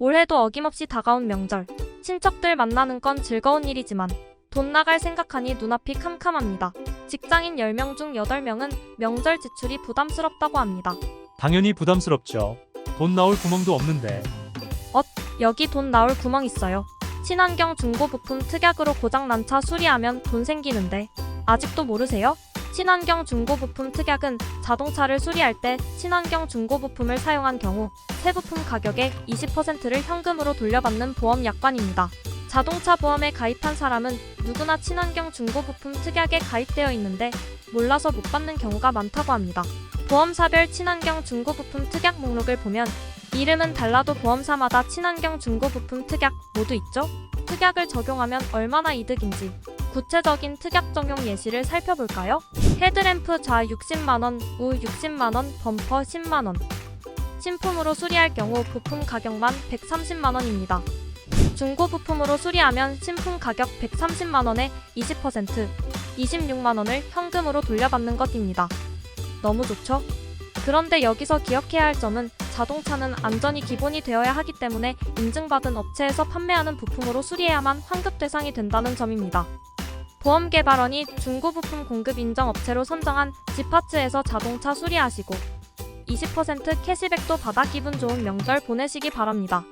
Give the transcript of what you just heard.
올해도 어김없이 다가온 명절. 친척들 만나는 건 즐거운 일이지만 돈 나갈 생각하니 눈앞이 캄캄합니다. 직장인 10명 중 8명은 명절 지출이 부담스럽다고 합니다. 당연히 부담스럽죠. 돈 나올 구멍도 없는데. 여기 돈 나올 구멍 있어요. 친환경 중고 부품 특약으로 고장난 차 수리하면 돈 생기는데 아직도 모르세요? 친환경 중고 부품 특약은 자동차를 수리할 때 친환경 중고 부품을 사용한 경우 새 부품 가격의 20%를 현금으로 돌려받는 보험 약관입니다. 자동차 보험에 가입한 사람은 누구나 친환경 중고 부품 특약에 가입되어 있는데 몰라서 못 받는 경우가 많다고 합니다. 보험사별 친환경 중고 부품 특약 목록을 보면 이름은 달라도 보험사마다 친환경 중고 부품 특약 모두 있죠? 특약을 적용하면 얼마나 이득인지 구체적인 특약 적용 예시를 살펴볼까요? 헤드램프 좌 60만원, 우 60만원, 범퍼 10만원. 신품으로 수리할 경우 부품 가격만 130만원입니다. 중고 부품으로 수리하면 신품 가격 130만원에 20%, 26만원을 현금으로 돌려받는 것입니다. 너무 좋죠? 그런데 여기서 기억해야 할 점은 자동차는 안전이 기본이 되어야 하기 때문에 인증받은 업체에서 판매하는 부품으로 수리해야만 환급 대상이 된다는 점입니다. 보험개발원이 중고부품 공급 인정 업체로 선정한 지파츠에서 자동차 수리하시고 20% 캐시백도 받아 기분 좋은 명절 보내시기 바랍니다.